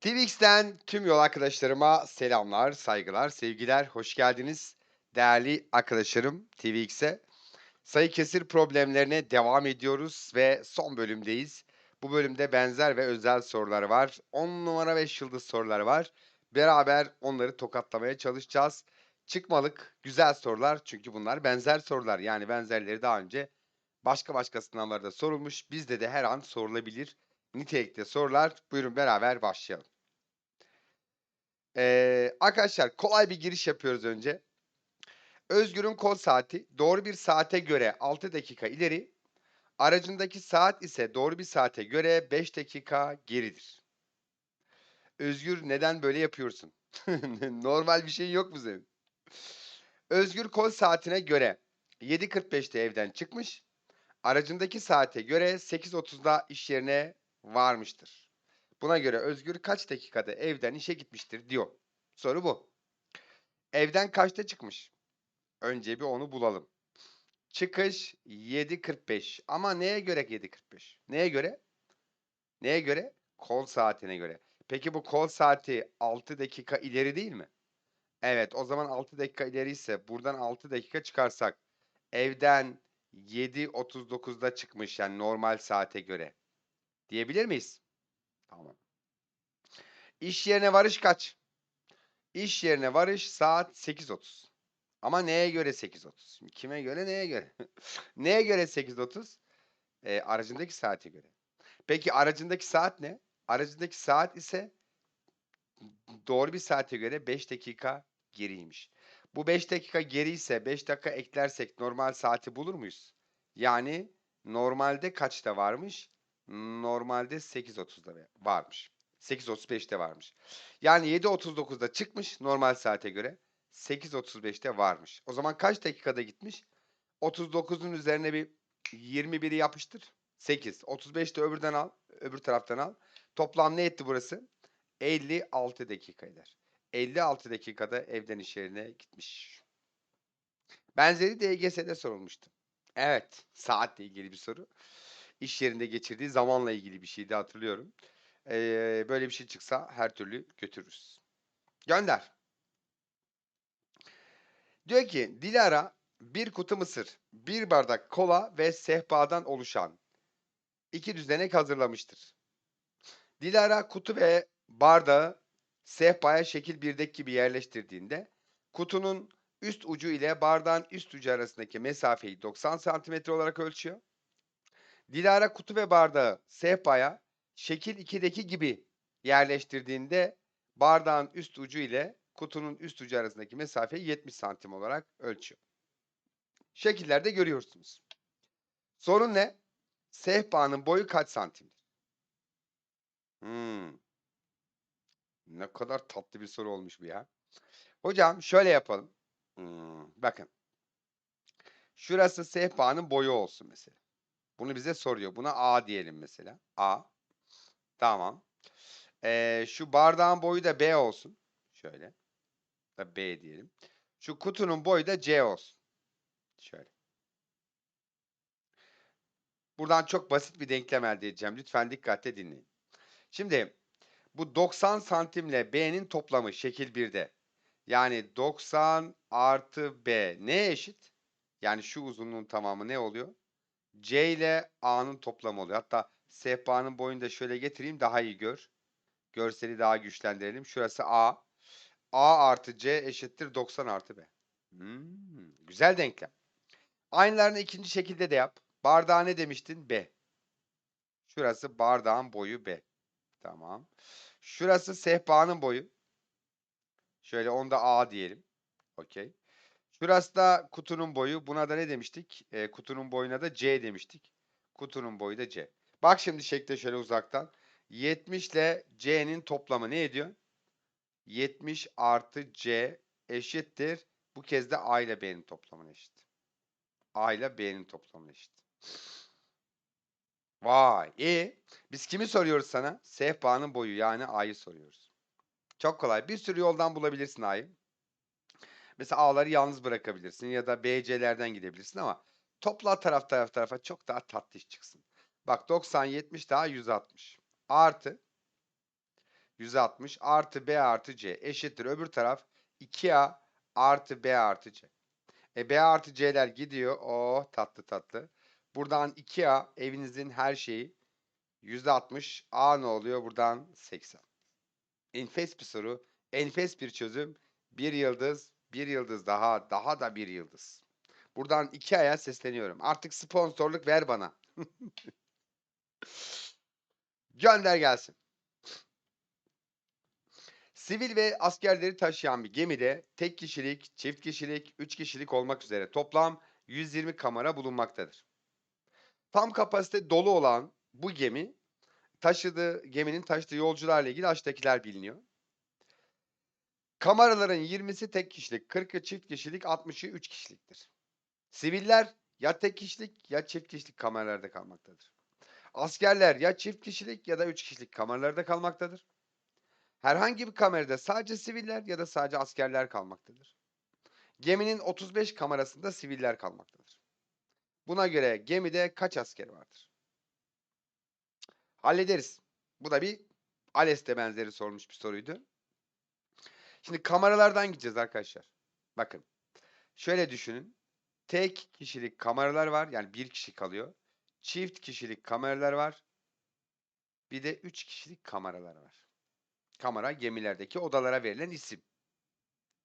Twix'ten tüm yol arkadaşlarıma selamlar, saygılar, sevgiler. Hoş geldiniz değerli arkadaşlarım Twix'e. Sayı kesir problemlerine devam ediyoruz ve son bölümdeyiz. Bu bölümde benzer ve özel sorular var. 10 numara 5 yıldız sorular var. Beraber onları tokatlamaya çalışacağız. Çıkmalık güzel sorular çünkü bunlar benzer sorular. Yani benzerleri daha önce başka başka sınavlarda sorulmuş. Bizde de her an sorulabilir nitelikte sorular. Buyurun beraber başlayalım. Ee, arkadaşlar kolay bir giriş yapıyoruz önce. Özgür'ün kol saati doğru bir saate göre 6 dakika ileri, aracındaki saat ise doğru bir saate göre 5 dakika geridir. Özgür neden böyle yapıyorsun? Normal bir şey yok mu senin? Özgür kol saatine göre 7.45'te evden çıkmış, aracındaki saate göre 8.30'da iş yerine varmıştır. Buna göre Özgür kaç dakikada evden işe gitmiştir diyor. Soru bu. Evden kaçta çıkmış? Önce bir onu bulalım. Çıkış 7.45. Ama neye göre 7.45? Neye göre? Neye göre? Kol saatine göre. Peki bu kol saati 6 dakika ileri değil mi? Evet o zaman 6 dakika ileri ise buradan 6 dakika çıkarsak evden 7.39'da çıkmış yani normal saate göre. Diyebilir miyiz? Tamam. İş yerine varış kaç? İş yerine varış saat 8.30. Ama neye göre 8.30? Şimdi kime göre neye göre? neye göre 8.30? Ee, aracındaki saate göre. Peki aracındaki saat ne? Aracındaki saat ise doğru bir saate göre 5 dakika geriymiş. Bu 5 dakika geri ise 5 dakika eklersek normal saati bulur muyuz? Yani normalde kaçta varmış? Normalde 8.30'da varmış. 8.35'te varmış. Yani 7.39'da çıkmış normal saate göre. 8.35'te varmış. O zaman kaç dakikada gitmiş? 39'un üzerine bir 21'i yapıştır. 8. 35'te öbürden al. Öbür taraftan al. Toplam ne etti burası? 56 dakika eder. 56 dakikada evden iş yerine gitmiş. Benzeri DGS'de sorulmuştu. Evet, saatle ilgili bir soru. İş yerinde geçirdiği zamanla ilgili bir şeydi hatırlıyorum. Ee, böyle bir şey çıksa her türlü götürürüz. Gönder. Diyor ki Dilara bir kutu mısır, bir bardak kola ve sehpadan oluşan iki düzenek hazırlamıştır. Dilara kutu ve bardağı sehpaya şekil birdek gibi yerleştirdiğinde kutunun üst ucu ile bardağın üst ucu arasındaki mesafeyi 90 santimetre olarak ölçüyor. Dilara kutu ve bardağı sehpaya şekil 2'deki gibi yerleştirdiğinde bardağın üst ucu ile kutunun üst ucu arasındaki mesafeyi 70 santim olarak ölçüyor. Şekillerde görüyorsunuz. Sorun ne? Sehpanın boyu kaç santimdir? Hmm. Ne kadar tatlı bir soru olmuş bu ya. Hocam şöyle yapalım. Hmm, bakın. Şurası sehpanın boyu olsun mesela. Bunu bize soruyor. Buna A diyelim mesela. A. Tamam. Ee, şu bardağın boyu da B olsun. Şöyle. Da B diyelim. Şu kutunun boyu da C olsun. Şöyle. Buradan çok basit bir denklem elde edeceğim. Lütfen dikkatle dinleyin. Şimdi bu 90 santimle B'nin toplamı şekil 1'de. Yani 90 artı B ne eşit? Yani şu uzunluğun tamamı ne oluyor? C ile A'nın toplamı oluyor. Hatta sehpanın boyunu da şöyle getireyim daha iyi gör. Görseli daha güçlendirelim. Şurası A. A artı C eşittir 90 artı B. Hmm, güzel denklem. Aynılarını ikinci şekilde de yap. Bardağa ne demiştin? B. Şurası bardağın boyu B. Tamam. Şurası sehpanın boyu. Şöyle onda A diyelim. Okey. Şurası da kutunun boyu. Buna da ne demiştik? E, kutunun boyuna da C demiştik. Kutunun boyu da C. Bak şimdi şekle şöyle uzaktan. 70 ile C'nin toplamı ne ediyor? 70 artı C eşittir. Bu kez de A ile B'nin toplamına eşit. A ile B'nin toplamına eşit. Vay iyi. Biz kimi soruyoruz sana? Sehpanın boyu yani A'yı soruyoruz. Çok kolay. Bir sürü yoldan bulabilirsin A'yı. Mesela A'ları yalnız bırakabilirsin ya da BC'lerden gidebilirsin ama topla taraf taraf tarafa çok daha tatlı iş çıksın. Bak 90 70 daha 160. Artı 160 artı B artı C eşittir. Öbür taraf 2A artı B artı C. E B artı C'ler gidiyor. O tatlı tatlı. Buradan 2A evinizin her şeyi %60. A ne oluyor? Buradan 80. Enfes bir soru. Enfes bir çözüm. Bir yıldız. Bir yıldız daha. Daha da bir yıldız. Buradan iki aya sesleniyorum. Artık sponsorluk ver bana. Gönder gelsin. Sivil ve askerleri taşıyan bir gemide tek kişilik, çift kişilik, üç kişilik olmak üzere toplam 120 kamera bulunmaktadır. Tam kapasite dolu olan bu gemi taşıdığı geminin taşıdığı yolcularla ilgili aşağıdakiler biliniyor. Kameraların 20'si tek kişilik, 40'ı çift kişilik, 60'ı 3 kişiliktir. Siviller ya tek kişilik ya çift kişilik kameralarda kalmaktadır. Askerler ya çift kişilik ya da 3 kişilik kameralarda kalmaktadır. Herhangi bir kamerada sadece siviller ya da sadece askerler kalmaktadır. Geminin 35 kamerasında siviller kalmaktadır. Buna göre gemide kaç asker vardır? Hallederiz. Bu da bir ALES'te benzeri sorulmuş bir soruydu. Şimdi kameralardan gideceğiz arkadaşlar. Bakın. Şöyle düşünün. Tek kişilik kameralar var. Yani bir kişi kalıyor. Çift kişilik kameralar var. Bir de üç kişilik kameralar var. Kamera gemilerdeki odalara verilen isim.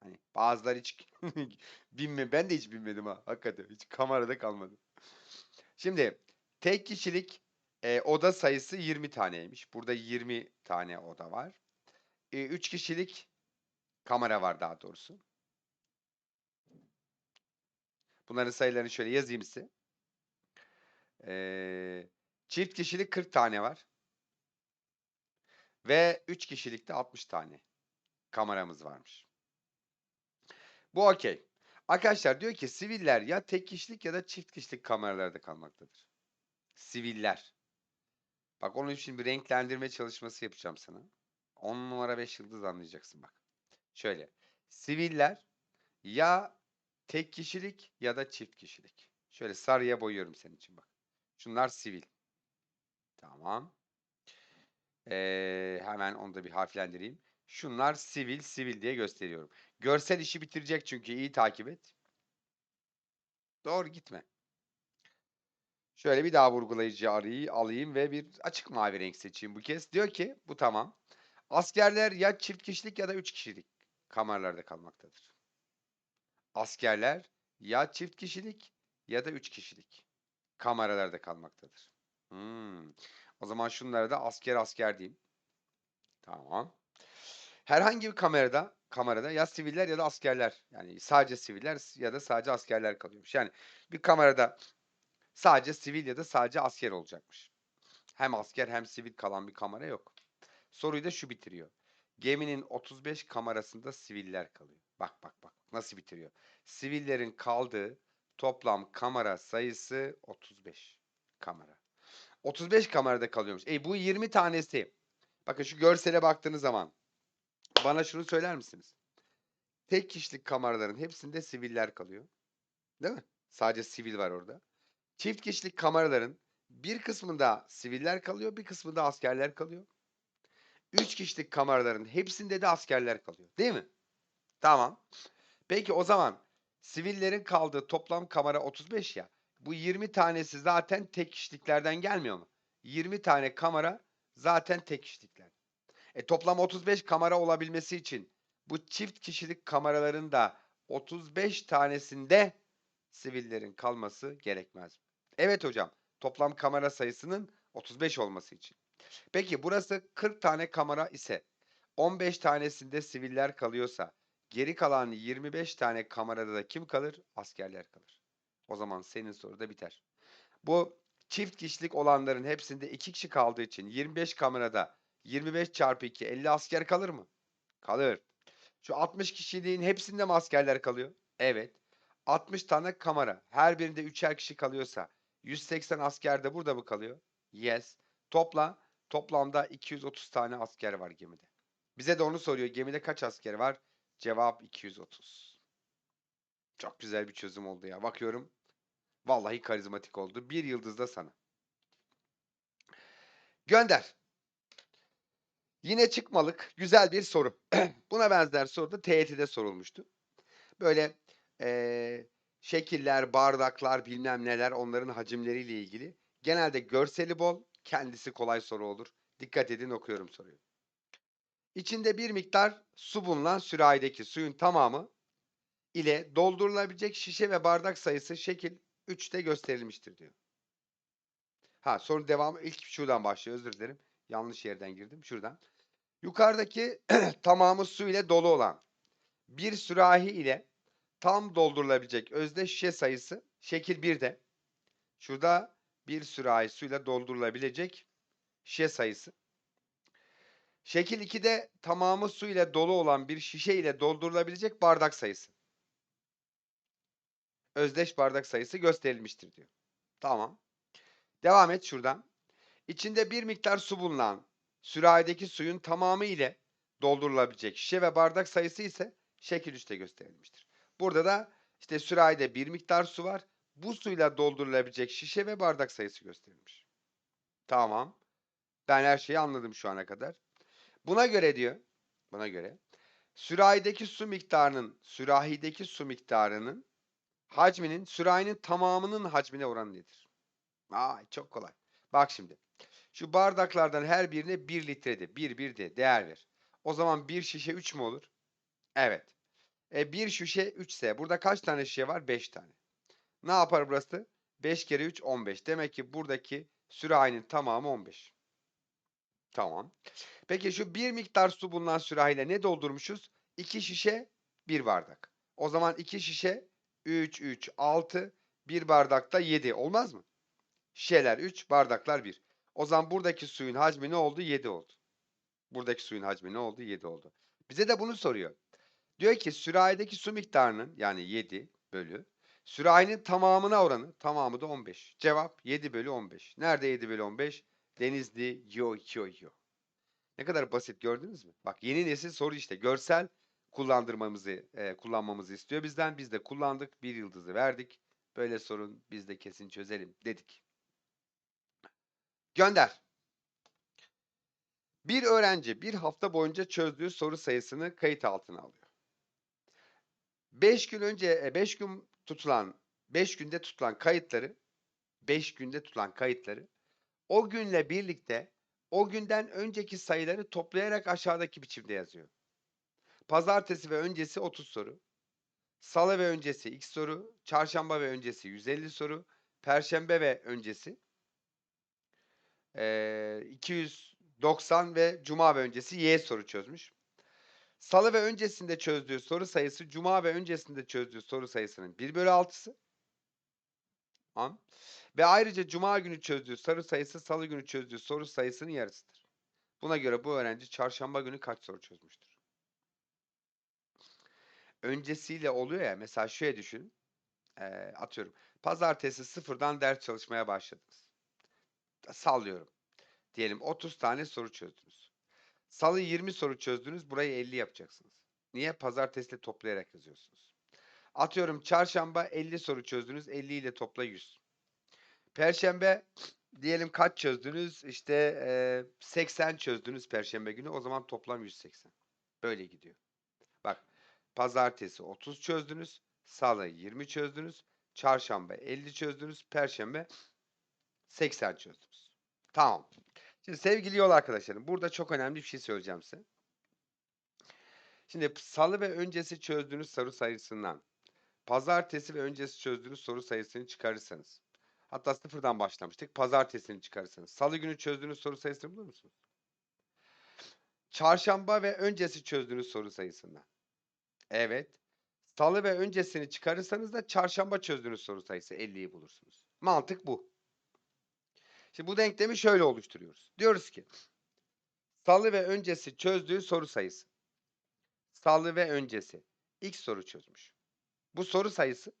Hani bazıları hiç binme ben de hiç binmedim ha hakikaten hiç kamerada kalmadım. Şimdi tek kişilik e, oda sayısı 20 taneymiş. Burada 20 tane oda var. 3 kişilik kamera var daha doğrusu. Bunların sayılarını şöyle yazayım size. Ee, çift kişilik 40 tane var. Ve 3 kişilikte 60 tane kameramız varmış. Bu okey. Arkadaşlar diyor ki siviller ya tek kişilik ya da çift kişilik kameralarda kalmaktadır. Siviller. Bak onun için bir renklendirme çalışması yapacağım sana. 10 numara 5 yıldız anlayacaksın bak. Şöyle. Siviller ya tek kişilik ya da çift kişilik. Şöyle sarıya boyuyorum senin için bak. Şunlar sivil. Tamam. Ee, hemen onu da bir harflendireyim. Şunlar sivil, sivil diye gösteriyorum. Görsel işi bitirecek çünkü iyi takip et. Doğru gitme. Şöyle bir daha vurgulayıcı arayı alayım ve bir açık mavi renk seçeyim bu kez. Diyor ki bu tamam. Askerler ya çift kişilik ya da üç kişilik kameralarda kalmaktadır. Askerler ya çift kişilik ya da üç kişilik kameralarda kalmaktadır. Hmm. O zaman şunlara da asker asker diyeyim. Tamam. Herhangi bir kamerada kamerada ya siviller ya da askerler yani sadece siviller ya da sadece askerler kalıyormuş. Yani bir kamerada sadece sivil ya da sadece asker olacakmış. Hem asker hem sivil kalan bir kamera yok. Soruyu da şu bitiriyor. Geminin 35 kamerasında siviller kalıyor. Bak bak bak nasıl bitiriyor. Sivillerin kaldığı toplam kamera sayısı 35 kamera. 35 kamerada kalıyormuş. E bu 20 tanesi. Bakın şu görsele baktığınız zaman bana şunu söyler misiniz? Tek kişilik kameraların hepsinde siviller kalıyor. Değil mi? Sadece sivil var orada. Çift kişilik kameraların bir kısmında siviller kalıyor, bir kısmında askerler kalıyor. Üç kişilik kameraların hepsinde de askerler kalıyor. Değil mi? Tamam. Peki o zaman sivillerin kaldığı toplam kamera 35 ya. Bu 20 tanesi zaten tek kişiliklerden gelmiyor mu? 20 tane kamera zaten tek kişilikler. E toplam 35 kamera olabilmesi için bu çift kişilik kameraların da 35 tanesinde sivillerin kalması gerekmez. Evet hocam. Toplam kamera sayısının 35 olması için. Peki burası 40 tane kamera ise 15 tanesinde siviller kalıyorsa geri kalan 25 tane kamerada da kim kalır? Askerler kalır. O zaman senin soru da biter. Bu çift kişilik olanların hepsinde 2 kişi kaldığı için 25 kamerada 25 çarpı 2 50 asker kalır mı? Kalır. Şu 60 kişiliğin hepsinde mi askerler kalıyor? Evet. 60 tane kamera. Her birinde 3'er kişi kalıyorsa 180 asker de burada mı kalıyor? Yes. Topla. Toplamda 230 tane asker var gemide. Bize de onu soruyor. Gemide kaç asker var? Cevap 230. Çok güzel bir çözüm oldu ya. Bakıyorum. Vallahi karizmatik oldu. Bir yıldız da sana. Gönder. Yine çıkmalık güzel bir soru. Buna benzer soru da TYT'de sorulmuştu. Böyle, eee, şekiller, bardaklar, bilmem neler onların hacimleriyle ilgili. Genelde görseli bol, kendisi kolay soru olur. Dikkat edin okuyorum soruyu. İçinde bir miktar su bulunan sürahideki suyun tamamı ile doldurulabilecek şişe ve bardak sayısı şekil 3'te gösterilmiştir diyor. Ha, sorunun devamı ilk şuradan başlıyor. Özür dilerim. Yanlış yerden girdim. Şuradan. Yukarıdaki tamamı su ile dolu olan bir sürahi ile tam doldurulabilecek özdeş şişe sayısı şekil 1'de. Şurada bir sürahi suyla doldurulabilecek şişe sayısı. Şekil 2'de tamamı su ile dolu olan bir şişe ile doldurulabilecek bardak sayısı. Özdeş bardak sayısı gösterilmiştir diyor. Tamam. Devam et şuradan. İçinde bir miktar su bulunan sürahideki suyun tamamı ile doldurulabilecek şişe ve bardak sayısı ise şekil 3'te gösterilmiştir. Burada da işte sürahide bir miktar su var. Bu suyla doldurulabilecek şişe ve bardak sayısı gösterilmiş. Tamam. Ben her şeyi anladım şu ana kadar. Buna göre diyor, buna göre sürahideki su miktarının sürahideki su miktarının hacminin sürahinin tamamının hacmine oranı nedir? Ay çok kolay. Bak şimdi. Şu bardaklardan her birine 1 litrede, 1 1 de değer ver. O zaman bir şişe 3 mü olur? Evet. E bir şişe 3 ise burada kaç tane şişe var? 5 tane. Ne yapar burası? 5 kere 3 15. Demek ki buradaki sürahinin tamamı 15. Tamam. Peki şu bir miktar su bulunan sürahiyle ne doldurmuşuz? 2 şişe 1 bardak. O zaman 2 şişe 3 3 6 1 bardakta 7 olmaz mı? Şişeler 3, bardaklar 1. O zaman buradaki suyun hacmi ne oldu? 7 oldu. Buradaki suyun hacmi ne oldu? 7 oldu. Bize de bunu soruyor. Diyor ki sürahideki su miktarının yani 7 bölü sürahinin tamamına oranı tamamı da 15. Cevap 7 bölü 15. Nerede 7 bölü 15? Denizli yo yo yo. Ne kadar basit gördünüz mü? Bak yeni nesil soru işte. Görsel kullandırmamızı e, kullanmamızı istiyor bizden. Biz de kullandık. Bir yıldızı verdik. Böyle sorun biz de kesin çözelim dedik. Gönder. Bir öğrenci bir hafta boyunca çözdüğü soru sayısını kayıt altına alıyor. 5 gün önce 5 gün tutulan 5 günde tutulan kayıtları 5 günde tutulan kayıtları o günle birlikte o günden önceki sayıları toplayarak aşağıdaki biçimde yazıyor. Pazartesi ve öncesi 30 soru. Salı ve öncesi x soru. Çarşamba ve öncesi 150 soru. Perşembe ve öncesi e, 290 ve cuma ve öncesi y soru çözmüş. Salı ve öncesinde çözdüğü soru sayısı cuma ve öncesinde çözdüğü soru sayısının 1 bölü 6'sı. Tamam. Ve ayrıca cuma günü çözdüğü soru sayısı salı günü çözdüğü soru sayısının yarısıdır. Buna göre bu öğrenci çarşamba günü kaç soru çözmüştür? Öncesiyle oluyor ya mesela şöyle düşün. E, atıyorum. Pazartesi sıfırdan ders çalışmaya başladınız. Sallıyorum. Diyelim 30 tane soru çözdünüz. Salı 20 soru çözdünüz. Burayı 50 yapacaksınız. Niye? Pazartesiyle toplayarak yazıyorsunuz. Atıyorum çarşamba 50 soru çözdünüz. 50 ile topla 100. Perşembe diyelim kaç çözdünüz? İşte e, 80 çözdünüz perşembe günü. O zaman toplam 180. Böyle gidiyor. Bak pazartesi 30 çözdünüz. Salı 20 çözdünüz. Çarşamba 50 çözdünüz. Perşembe 80 çözdünüz. Tamam. Şimdi sevgili yol arkadaşlarım burada çok önemli bir şey söyleyeceğim size. Şimdi salı ve öncesi çözdüğünüz soru sayısından pazartesi ve öncesi çözdüğünüz soru sayısını çıkarırsanız hatta sıfırdan başlamıştık. Pazartesini çıkarırsanız salı günü çözdüğünüz soru sayısını bulur musunuz? Çarşamba ve öncesi çözdüğünüz soru sayısından. Evet. Salı ve öncesini çıkarırsanız da çarşamba çözdüğünüz soru sayısı 50'yi bulursunuz. Mantık bu. Şimdi bu denklemi şöyle oluşturuyoruz. Diyoruz ki salı ve öncesi çözdüğü soru sayısı. Salı ve öncesi x soru çözmüş. Bu soru sayısı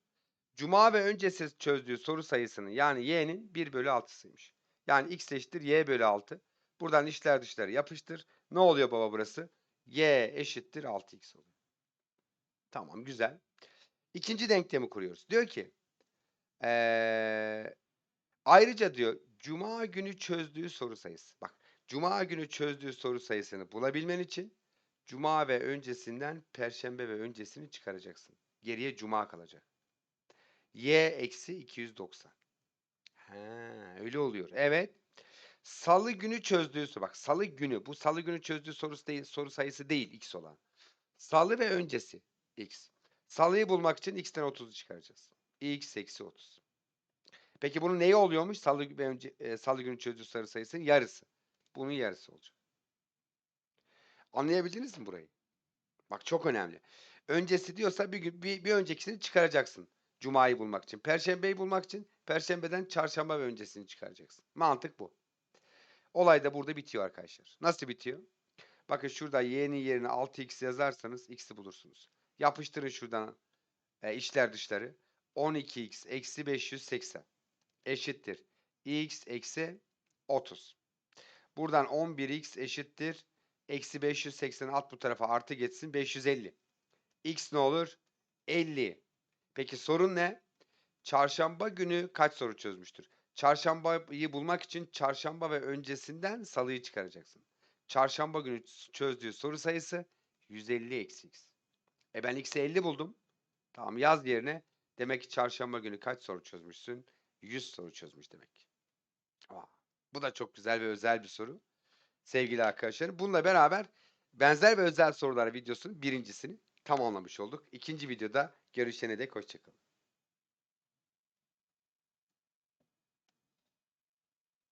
cuma ve öncesi çözdüğü soru sayısının yani y'nin 1 bölü 6'sıymış. Yani x eşittir y bölü 6. Buradan işler dışları yapıştır. Ne oluyor baba burası? y eşittir 6x oluyor. Tamam güzel. İkinci denklemi kuruyoruz. Diyor ki ee, ayrıca diyor Cuma günü çözdüğü soru sayısı. Bak, cuma günü çözdüğü soru sayısını bulabilmen için cuma ve öncesinden perşembe ve öncesini çıkaracaksın. Geriye cuma kalacak. Y eksi 290. He, öyle oluyor. Evet. Salı günü çözdüğü soru. Bak salı günü. Bu salı günü çözdüğü sorusu değil, soru sayısı değil x olan. Salı ve öncesi x. Salıyı bulmak için x'ten 30'u çıkaracağız. x eksi 30. Peki bunun neyi oluyormuş? Salı önce e, salı günü çözdüğü soru sayısının yarısı. Bunun yarısı olacak. Anlayabildiniz mi burayı? Bak çok önemli. Öncesi diyorsa bir gün bir, bir öncekisini çıkaracaksın. Cuma'yı bulmak için. Perşembeyi bulmak için perşembeden çarşamba ve öncesini çıkaracaksın. Mantık bu. Olay da burada bitiyor arkadaşlar. Nasıl bitiyor? Bakın şurada y'nin yerine 6x yazarsanız x'i bulursunuz. Yapıştırın şuradan e, içler dışları. 12x eksi 580 eşittir. x eksi 30. Buradan 11x eşittir. Eksi 580 at bu tarafa artı geçsin 550. x ne olur? 50. Peki sorun ne? Çarşamba günü kaç soru çözmüştür? Çarşambayı bulmak için çarşamba ve öncesinden salıyı çıkaracaksın. Çarşamba günü çözdüğü soru sayısı 150 eksi x. E ben x'i 50 buldum. Tamam yaz yerine. Demek ki çarşamba günü kaç soru çözmüşsün? 100 soru çözmüş demek. Aa, bu da çok güzel ve özel bir soru. Sevgili arkadaşlar. Bununla beraber benzer ve özel sorular videosunun birincisini tamamlamış olduk. İkinci videoda görüşene dek hoşçakalın.